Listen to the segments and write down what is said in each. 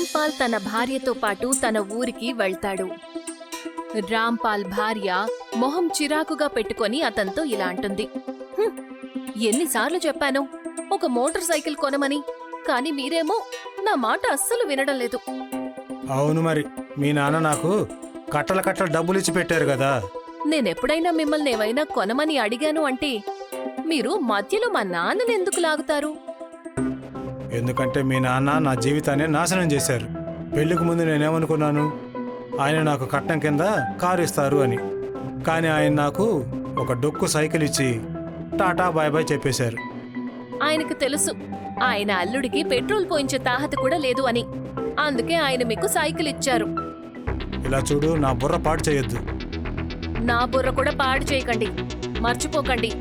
రాంపాల్ తన భార్యతో పాటు తన ఊరికి వెళ్తాడు. రాంపాల్ భార్య మొహం చిరాకుగా పెట్టుకొని అతనితో ఇలా అంటుంది. "హుం, ఎన్నిసార్లు చెప్పాను ఒక మోటార్ సైకిల్ కొనమని కానీ మీరేమో నా మాట అస్సలు వినడం లేదు. అవును మరి మీ నాన్న నాకు కట్టల కట్టల డబ్బులు ఇచ్చి పెట్టారు కదా. నేనెప్పుడైనా మిమ్మల్ని ఏమైనా కొనమని అడిగాను అంటే మీరు మధ్యలో మా నాన్నని ఎందుకు లాగుతారు? ఎందుకంటే మీ నాన్న నా జీవితాన్ని నాశనం చేశారు. పెళ్ళికి ముందు నేనేమనుకున్నాను? ఆయన నాకు కట్నం కింద కారు ఇస్తారు అని. కానీ ఆయన నాకు ఒక డొక్కు సైకిల్ ఇచ్చి టాటా బాయ్ బాయ్ చెప్పేశారు. ఆయనకు తెలుసు. ఆయన అల్లుడికి పెట్రోల్ పోయించే తాహత కూడా లేదు అని. అందుకే ఆయన మీకు సైకిల్ ఇచ్చారు. ఇలా చూడు నా బుర్ర పాడు చేయొద్దు. నా బుర్ర కూడా పాడు చేయకండి. మర్చిపోకండి.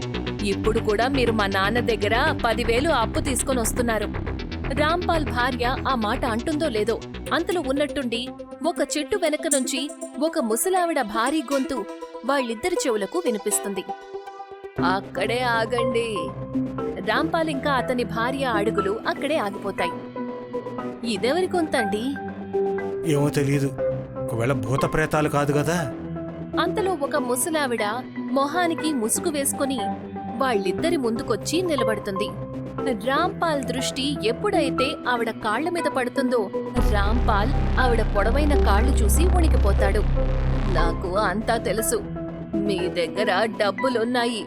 ఇప్పుడు కూడా మీరు మా నాన్న దగ్గర పదివేలు అప్పు తీసుకొని వస్తున్నారు. రాంపాల్ భార్య ఆ మాట అంటుందో లేదో అంతలో ఉన్నట్టుండి ఒక చెట్టు వెనక నుంచి ఒక ముసలావిడ భారీ గొంతు వాళ్ళిద్దరి చెవులకు వినిపిస్తుంది. అక్కడే ఆగండి. రాంపాల్ ఇంకా అతని భార్య అడుగులు అక్కడే ఆగిపోతాయి. ఇదెవరి గొంతండి ఏమో తెలియదు ఒకవేళ భూత ప్రేతాలు కాదు కదా? అంతలో ఒక ముసలావిడ మొహానికి ముసుగు వేసుకుని వాళ్ళిద్దరి ముందుకొచ్చి నిలబడుతుంది. రాంపాల్ దృష్టి ఎప్పుడైతే ఆవిడ కాళ్ళ మీద పడుతుందో రాంపాల్ ఆవిడ పొడవైన కాళ్ళు చూసి వణికిపోతాడు. నాకు అంతా తెలుసు. మీ దగ్గర డబ్బులున్నాయి.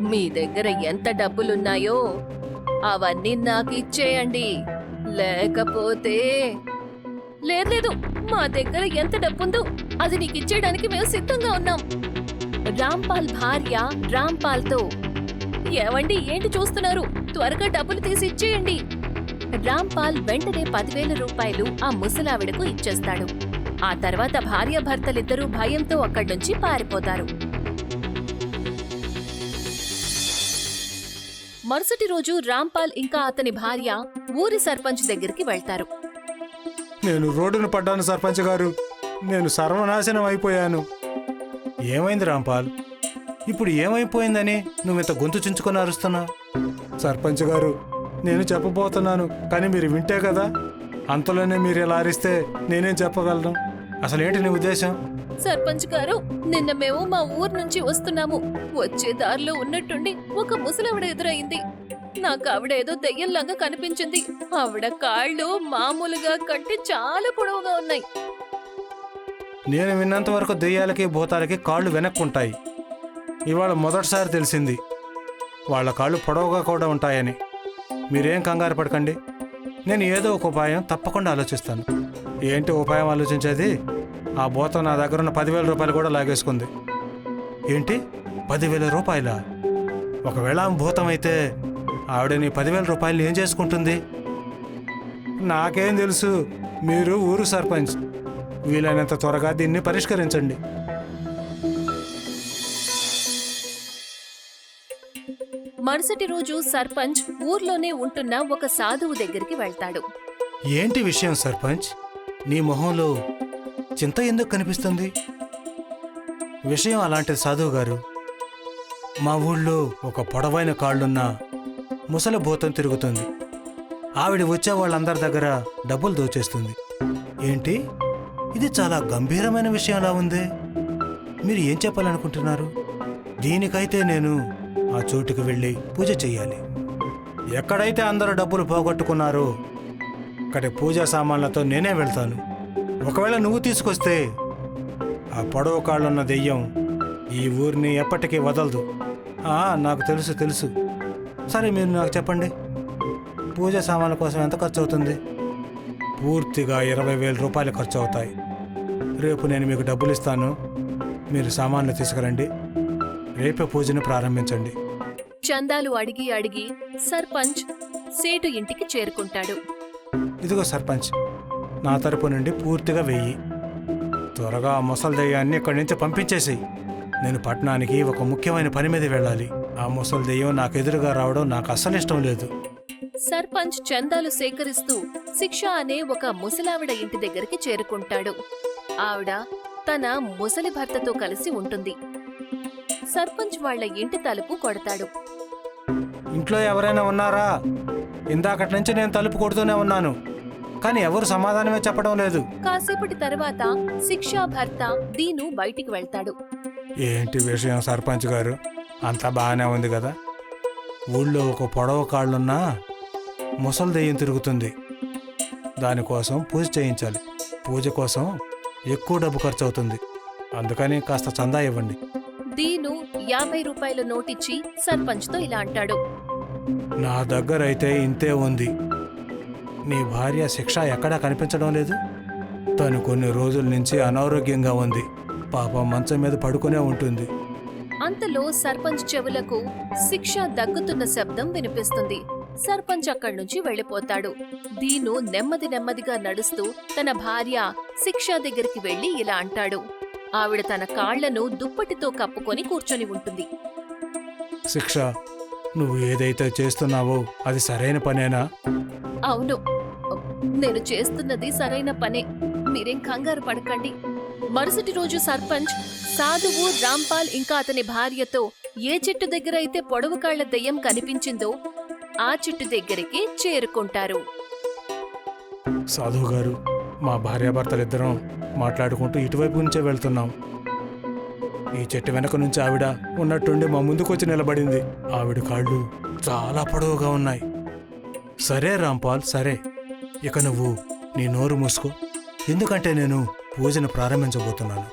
మీ దగ్గర ఎంత డబ్బులున్నాయో అవన్నీ నాకు ఇచ్చేయండి. లేకపోతే లేదు లేదు. మా దగ్గర ఎంత డబ్బుందో అది నీకు ఇచ్చేయడానికి మేము సిద్ధంగా ఉన్నాం. రాంపాల్ భార్య రాంపాల్తో ఏవండి ఏంటి చూస్తున్నారు? త్వరగా డబ్బులు తీసి ఇచ్చేయండి. రాంపాల్ వెంటనే పదివేల రూపాయలు ఆ ముసలావిడకు ఇచ్చేస్తాడు. ఆ తర్వాత భార్యాభర్తలిద్దరూ భయంతో అక్కడి నుంచి పారిపోతారు. మరుసటి రోజు రాంపాల్ ఇంకా అతని భార్య ఊరి సర్పంచ్ దగ్గరికి వెళ్తారు. నేను రోడ్డును పడ్డాను సర్పంచ్ గారు. నేను సర్వనాశనం అయిపోయాను. ఏమైంది రాంపాల్? ఇప్పుడు ఏమైపోయిందని నువ్వు ఇంత గొంతు చించుకొని అరుస్తున్నా సర్పంచ్ గారు నేను చెప్పబోతున్నాను కానీ మీరు వింటే కదా. అంతలోనే మీరు ఇలా అరిస్తే నేనేం చెప్పగలను? అసలేంటి నీ ఉద్దేశం? సర్పంచ్ గారు నిన్న మేము మా ఊరు నుంచి వస్తున్నాము. వచ్చే దారిలో ఉన్నట్టుండి ఒక ముసలావిడ ఎదురైంది. నాకు ఆవిడ ఏదో దెయ్యంలాగా కనిపించింది. ఆవిడ కాళ్ళు మామూలుగా కంటే చాలా పొడవుగా ఉన్నాయి. నేను విన్నంత వరకు దెయ్యాలకి భూతాలకి కాళ్ళు వెనక్కుంటాయి. ఇవాళ మొదటిసారి తెలిసింది. వాళ్ళ కాళ్ళు పొడవుగా కూడా ఉంటాయని. మీరేం కంగారు పడకండి. నేను ఏదో ఒక ఉపాయం తప్పకుండా ఆలోచిస్తాను. ఏంటి ఉపాయం ఆలోచించేది? ఆ భూతం నా దగ్గర ఉన్న పదివేల రూపాయలు కూడా లాగేసుకుంది. ఏంటి? పదివేల రూపాయల? ఒకవేళ ఆమె భూతం అయితే ఆవిడ నీ పదివేల రూపాయలు ఏం చేసుకుంటుంది? నాకేం తెలుసు. మీరు ఊరు సర్పంచ్. వీలైనంత త్వరగా దీన్ని పరిష్కరించండి. మరుసటి రోజు సర్పంచ్ ఊర్లోనే ఉంటున్న ఒక సాధువు దగ్గరికి వెళ్తాడు. ఏంటి విషయం సర్పంచ్? నీ మొహంలో చింత ఎందుకు కనిపిస్తుంది? విషయం అలాంటిది సాధువు గారు మా ఊళ్ళో ఒక పొడవైన కాళ్ళున్న ముసలి భూతం తిరుగుతుంది. ఆవిడ వచ్చే వాళ్ళందరి దగ్గర డబ్బులు దోచేస్తుంది. ఏంటి? ఇది చాలా గంభీరమైన విషయంలా ఉంది? మీరు ఏం చెప్పాలనుకుంటున్నారు? దీనికైతే నేను ఆ చోటుకి వెళ్ళి పూజ చేయాలి ఎక్కడైతే అందరూ డబ్బులు పోగొట్టుకున్నారో అక్కడి పూజా సామాన్లతో నేనే వెళ్తాను. ఒకవేళ నువ్వు తీసుకొస్తే ఆ పొడవు కాళ్ళున్న దెయ్యం ఈ ఊరిని ఎప్పటికీ వదలదు. నాకు తెలుసు తెలుసు. సరే మీరు నాకు చెప్పండి. పూజా సామాన్ల కోసం ఎంత ఖర్చు అవుతుంది పూర్తిగా ఇరవై వేల రూపాయలు ఖర్చు అవుతాయి రేపు నేను మీకు డబ్బులు ఇస్తాను. మీరు సామాన్లు తీసుకురండి. రేపే పూజను ప్రారంభించండి. చందాలు అడిగి అడిగి సర్పంచ్ సేటు ఇంటికి చేరుకుంటాడు. ఇదిగో సర్పంచ్ నా తరపు నుండి పూర్తిగా వెయ్యి త్వరగా ఆ ముసలి దెయ్యాన్ని ఇక్కడి నుంచి పంపించేసేయి. నేను పట్టణానికి ఒక ముఖ్యమైన పని మీద వెళ్ళాలి. ఆ ముసలి దెయ్యం నాకు ఎదురుగా రావడం నాకు అస్సలు ఇష్టం లేదు. సర్పంచ్ చందాలు సేకరిస్తూ శిక్ష అనే ఒక ముసలావిడ ఇంటి దగ్గరికి చేరుకుంటాడు. ఆవిడ తన ముసలి భర్తతో కలిసి ఉంటుంది. సర్పంచ్ వాళ్ళ ఇంటి తలుపు కొడతాడు. ఇంట్లో ఎవరైనా ఉన్నారా? ఇందాకటి నుంచి నేను తలుపు కొడుతూనే ఉన్నాను. కానీ ఎవరు సమాధానమే చెప్పడం లేదు. కాసేపటి తర్వాత శిక్షా భర్త దీను బయటికి వెళ్తాడు. ఏంటి విషయం సర్పంచ్ గారు? అంతా బాగానే ఉంది కదా? ఊళ్ళో ఒక పొడవ కాళ్ళున్నా ముసలి దెయ్యం తిరుగుతుంది. దానికోసం పూజ చేయించాలి. పూజ కోసం ఎక్కువ డబ్బు ఖర్చు అవుతుంది అందుకని కాస్త చందా ఇవ్వండి. దీను యాభై రూపాయల నోటిచ్చి సర్పంచ్తో ఇలా అంటాడు. నా దగ్గర అయితే ఇంతే ఉంది. నీ భార్య శిక్ష ఎక్కడా కనిపించడం లేదు? తను కొన్ని రోజుల నుంచి అనారోగ్యంగా ఉంది. పాపం మంచం మీద పడుకునే ఉంటుంది. అంతలో సర్పంచ్ చెవులకు శిక్ష దగ్గుతున్న శబ్దం వినిపిస్తుంది. సర్పంచ్ అక్కడి నుంచి వెళ్ళిపోతాడు. దీను నెమ్మది నెమ్మదిగా నడుస్తూ తన భార్య శిక్ష దగ్గరికి వెళ్ళి ఇలా అంటాడు. ఆవిడ తన కాళ్ళను దుప్పటితో కప్పుకొని కూర్చొని ఉంటుంది. శిక్ష నువ్వు ఏదైతే చేస్తున్నావో అది సరైన పనేనా? అవును. నేను చేస్తున్నది సరైన పనే. మీరేం కంగారు పడకండి. మరుసటి రోజు సర్పంచ్ సాధువు రాంపాల్ ఇంకా అతని భార్యతో ఏ చెట్టు దగ్గర అయితే పొడవు కాళ్ళ దెయ్యం కనిపించిందో ఆ చెట్టు దగ్గరికి చేరుకుంటారు. సాధువు గారు మా భార్యాభర్తలిద్దరం మాట్లాడుకుంటూ ఇటువైపు నుంచే వెళ్తున్నాం. ఈ చెట్టు వెనక నుంచి ఆవిడ ఉన్నట్టుండి మా ముందుకొచ్చి నిలబడింది. ఆవిడ కాళ్ళు చాలా పొడవుగా ఉన్నాయి. సరే రాంపాల్ సరే. ఇక నువ్వు నీ నోరు మూసుకో. ఎందుకంటే నేను పూజను ప్రారంభించబోతున్నాను.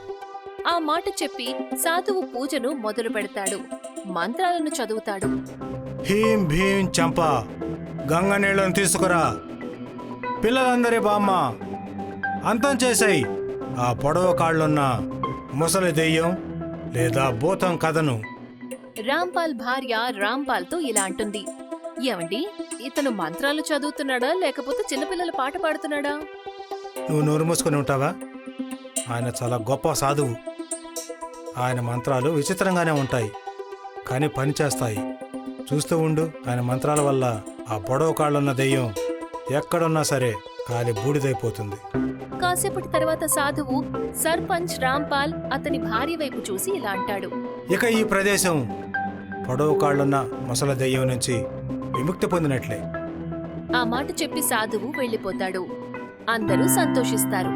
ఆ మాట చెప్పి సాధువు పూజను మొదలు పెడతాడు. మంత్రాలను చదువుతాడు. హీం భీం చంప. గంగ నీళ్ళను తీసుకురా. పిల్లలందరి బామ్మ. అంతం చేసాయి ఆ పొడవ కాళ్ళున్న ముసలి దెయ్యం లేదా భూతం కథను. రాంపాల్ భార్య రాంపాల్తో ఇలా అంటుంది. ఏమండి ఇతను మంత్రాలు చదువుతున్నాడా లేకపోతే చిన్నపిల్లల పాట పాడుతున్నాడా? నువ్వు నోరు మూసుకొని ఉంటావా? ఆయన చాలా గొప్ప సాధువు. ఆయన మంత్రాలు విచిత్రంగానే ఉంటాయి కానీ పని చేస్తాయి. చూస్తూ ఉండు ఆయన మంత్రాల వల్ల ఆ పొడవ కాళ్ళున్న దెయ్యం ఎక్కడున్నా సరే కాలి బూడిదైపోతుంది. కాసేపటి తర్వాత సాధువు సర్పంచ్ రాంపాల్ అతని భార్య వైపు చూసి ఇలా అంటాడు. ఇక ఈ ప్రదేశం పొడవు కాళ్ళున్న ముసల దెయ్యం నుంచి విముక్తి పొందినట్లే. ఆ మాట చెప్పి సాధువు వెళ్ళిపోతాడు. అందరూ సంతోషిస్తారు.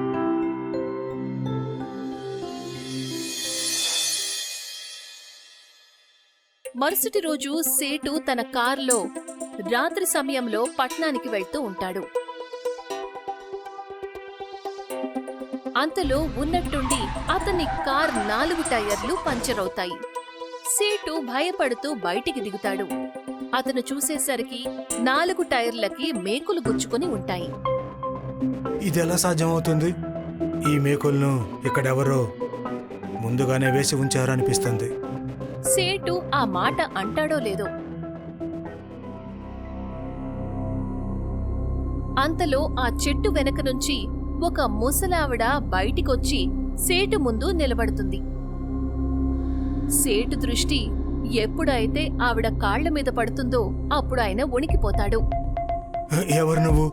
మరుసటి రోజు సేటు తన కారులో రాత్రి సమయంలో పట్నానికి వెళ్తూ ఉంటాడు. అంతలో ఉన్నట్టుండి అతని కార్ నాలుగు టైర్లు పంచర్ అవుతాయి సేటు భయపడుతూ బయటికి దిగుతాడు. అతను చూసేసరికి నాలుగు టైర్లకి మేకులు గుచ్చుకొని ఉంటాయి. ఇది ఎలా సాధ్యమవుతుంది? ఈ మేకులను ఇక్కడెవరో ముందుగానే వేసి ఉంచారనిపిస్తుంది. సేటు ఆ మాట అంటాడో లేదో? అంతలో ఆ చెట్టు వెనక నుంచి ఒక ముసలావిడ బయటికొచ్చి సేటు ముందు నిలబడుతుంది. సేటు దృష్టి ఎప్పుడైతే ఆవిడ కాళ్ళ మీద పడుతుందో అప్పుడు ఆయన ఎవరు నువ్వు?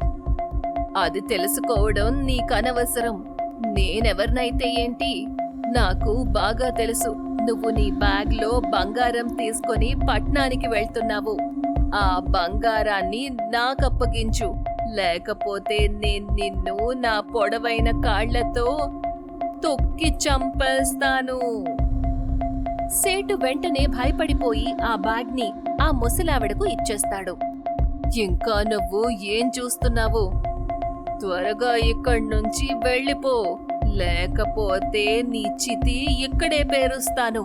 అది తెలుసుకోవడం నీకనవసరం. నేనెవర్నైతే ఏంటి? నాకు బాగా తెలుసు. నువ్వు నీ బ్యాగ్లో బంగారం తీసుకొని పట్నానికి వెళ్తున్నావు. ఆ బంగారాన్ని నాకప్పగించు. లేకపోతే నేను నిన్ను నా పొడవైన కాళ్ళతో తొక్కి చంపేస్తాను. సేటు వెంటనే భయపడిపోయి ఆ బ్యాగ్ని ఆ ముసలావిడకు ఇచ్చేస్తాడు. ఇంకా నువ్వు ఏం చూస్తున్నావు? త్వరగా ఇక్కడి నుంచి వెళ్ళిపో. లేకపోతే నీ చితి ఇక్కడే పేరుస్తాను.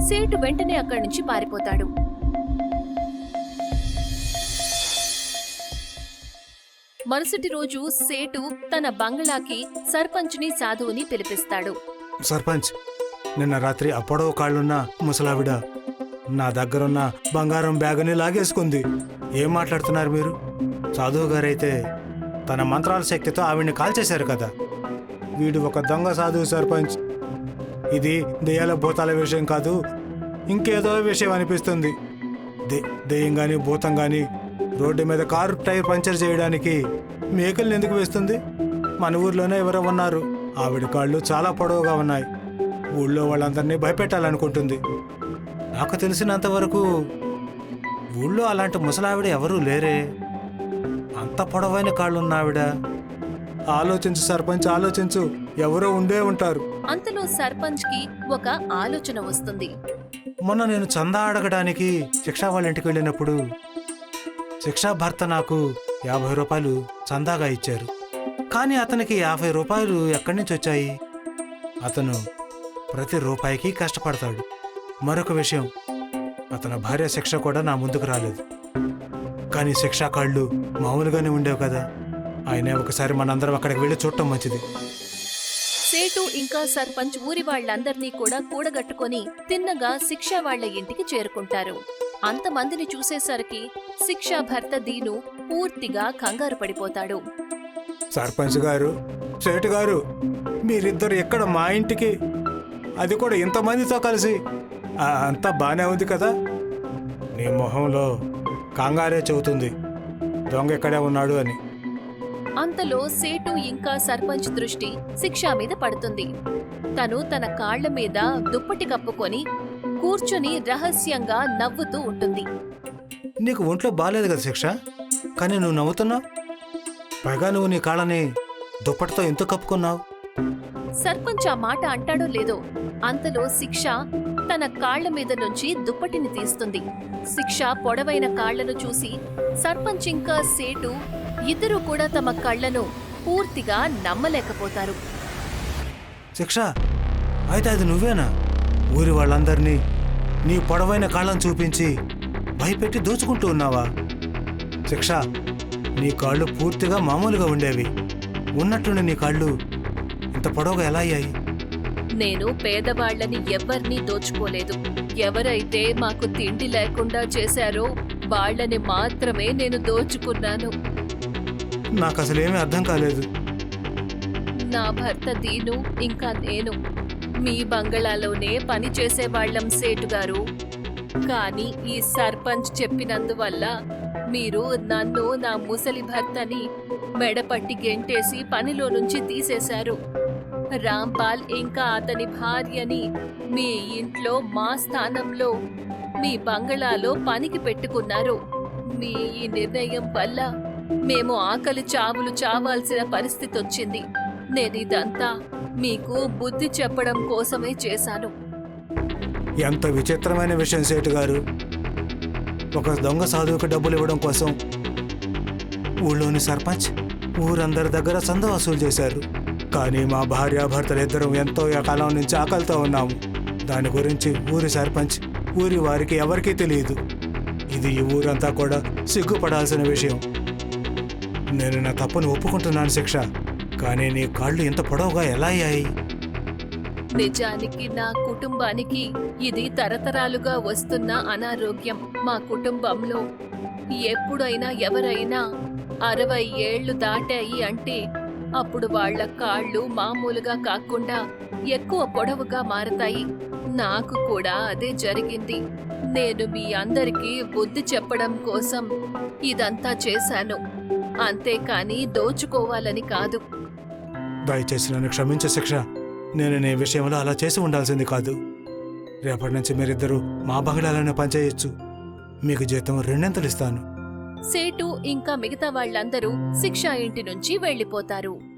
సేటు వెంటనే అక్కడి నుంచి పారిపోతాడు. మరుసటి రోజు సేటు తన బంగ్లాకి సర్పంచ్ని సాధువుని పిలిపిస్తాడు. సర్పంచ్ నిన్న రాత్రి అప్పడో కాళ్ళున్న ముసలావిడ నా దగ్గరున్న బంగారం బ్యాగుని లాగేసుకుంది. ఏం మాట్లాడుతున్నారు మీరు? సాధువు గారైతే తన మంత్రాల శక్తితో ఆవిడ్ని కాల్చేశారు కదా. వీడు ఒక దొంగ సాధువు సర్పంచ్. ఇది దెయ్యాల భూతాల విషయం కాదు ఇంకేదో విషయం అనిపిస్తుంది. దెయ్యం కానీ భూతం కానీ రోడ్డు మీద కారు టైర్ పంచర్ చేయడానికి మేకల్ని ఎందుకు వేస్తుంది? మన ఊర్లోనే ఎవరో ఉన్నారు. ఆవిడ కాళ్ళు చాలా పొడవుగా ఉన్నాయి. ఊళ్ళో వాళ్ళందరినీ భయపెట్టాలనుకుంటుంది. నాకు తెలిసినంత వరకు ఊళ్ళో అలాంటి ముసలావిడ ఎవరూ లేరే. అంత పొడవైన కాళ్ళున్న ఆవిడ. ఆలోచించు సర్పంచ్ ఆలోచించు. ఎవరో ఉండే ఉంటారు. అంతలో సర్పంచ్కి ఒక ఆలోచన వస్తుంది. మొన్న నేను చందా అడగడానికి శిక్షా వాళ్ళ ఇంటికి వెళ్ళినప్పుడు శిక్షా భర్త నాకు యాభై రూపాయలు చందాగా ఇచ్చారు. కానీ అతనికి యాభై రూపాయలు ఎక్కడి నుంచి వచ్చాయి? అతను ప్రతి రూపాయికి కష్టపడతాడు. మరొక విషయం అతని భార్య శిక్ష కూడా నా ముందుకు రాలేదు. కానీ శిక్షా కాళ్ళు మామూలుగానే ఉండేవి కదా. ఆయనే ఒకసారి మనందరం అక్కడికి వెళ్ళి చూడటం మంచిది. సేటు ఇంకా సర్పంచ్ ఊరి వాళ్ళందరినీ కూడా కూడగట్టుకొని తిన్నగా శిక్ష వాళ్ళ ఇంటికి చేరుకుంటారు. అంతమందిని చూసేసరికి శిక్షా భర్త దీను పూర్తిగా కంగారు పడిపోతాడు. సర్పంచ్ గారు సేటు గారు మీరిద్దరు ఎక్కడ మా ఇంటికి? అది కూడా ఇంతమందితో కలిసి. ఆ, అంతా బానే ఉంది కదా? నీ మొహంలో కంగారే చెబుతుంది. దొంగ ఎక్కడే ఉన్నాడు అని. అంతలో సేటు ఇంకా సర్పంచ్ దృష్టి శిక్ష మీద పడుతుంది. తను తన కాళ్ళ మీద దుప్పటి కప్పుకొని కూర్చుని రహస్యంగా నవ్వుతూ ఉంటుంది. నీకు ఒంట్లో బాగాలేదు కదా శిక్ష? కానీ నువ్వు నవ్వుతున్నావు? పైగా నువ్వు నీ కాళ్ళని దుప్పటితో ఎందుకు కప్పుకున్నావు? సర్పంచ్ ఆ మాట అంటాడో లేదో అంతలో శిక్ష తన కాళ్ళ మీద నుంచి దుప్పటిని తీస్తుంది. శిక్ష పొడవైన కాళ్ళను చూసి సర్పంచ్ ఇంకా సేటు ఇద్దరు కూడా తమ కళ్ళను పూర్తిగా నమ్మలేకపోతారు. శిక్ష అయితే అది నువ్వేనా? ఊరి వాళ్ళందరినీ నీ పొడవైన కాళ్ళను చూపించి భయపెట్టి దోచుకుంటూ ఉన్నావా? శిక్ష నీ కాళ్ళు పూర్తిగా మామూలుగా ఉండేవి. ఉన్నట్టుండి నీ కాళ్ళు ఇంత పొడవుగా ఎలా అయ్యాయి? నేను పేదవాళ్ళని ఎవ్వర్నీ దోచుకోలేదు. ఎవరైతే మాకు తిండి లేకుండా చేశారో వాళ్ళని మాత్రమే నేను దోచుకున్నాను. నాకు అసలు ఏమీ అర్థం కాలేదు. నా భర్త దీను ఇంకా నేను మీ బంగళాలోనే పని చేసేవాళ్ళం సేటు గారు. కానీ ఈ సర్పంచ్ చెప్పినందువల్ల మీరు నన్ను నా ముసలి భర్తని మెడపట్టి గెంటేసి పనిలో నుంచి తీసేశారు. రాంపాల్ ఇంకా అతని భార్యని మీ ఇంట్లో మా స్థానంలో మీ బంగళాలో పనికి పెట్టుకున్నారు. మీ ఈ నిర్ణయం వల్ల మేము ఆకలి చావులు చావాల్సిన పరిస్థితి వచ్చింది నేను ఇదంతా మీకు బుద్ధి చెప్పడం కోసమే చేశాను. ఎంత విచిత్రమైన విషయం సేటు గారు. ఒక దొంగ సాధువుకి డబ్బులు ఇవ్వడం కోసం ఊళ్ళోని సర్పంచ్ ఊరందరి దగ్గర సంద వసూలు చేశారు. కానీ మా భార్యాభర్తలు ఇద్దరం ఎంతో కాలం నుంచి ఆకలితో ఉన్నాము. దాని గురించి ఊరి సర్పంచ్ ఊరి వారికి ఎవరికీ తెలియదు. ఇది ఈ ఊరంతా కూడా సిగ్గుపడాల్సిన విషయం. నేను నా తప్పును ఒప్పుకుంటున్నాను శిక్ష. కానీ నీ కాళ్ళు ఇంత పొడవుగా ఎలా అయ్యాయి? నిజానికి నా కుటుంబానికి ఇది తరతరాలుగా వస్తున్న అనారోగ్యం. మా కుటుంబంలో ఎప్పుడైనా ఎవరైనా అరవై ఏళ్ళు దాటాయి అంటే అప్పుడు వాళ్ళ కాళ్ళు మామూలుగా కాకుండా ఎక్కువ పొడవుగా మారతాయి. నాకు కూడా అదే జరిగింది. నేను మీ అందరికీ బుద్ధి చెప్పడం కోసం ఇదంతా చేశాను. అంతేకాని దోచుకోవాలని కాదు. దయచేసి నన్ను క్షమించే శిక్ష. నేను నీ విషయంలో అలా చేసి ఉండాల్సింది కాదు. రేపటి నుంచి మీరిద్దరూ మా బంగ్లాలోనే పనిచేయొచ్చు మీకు జీతం రెండెంతలు ఇస్తాను. సేటు ఇంకా మిగతా వాళ్ళందరూ శిక్షా ఇంటి నుంచి వెళ్ళిపోతారు.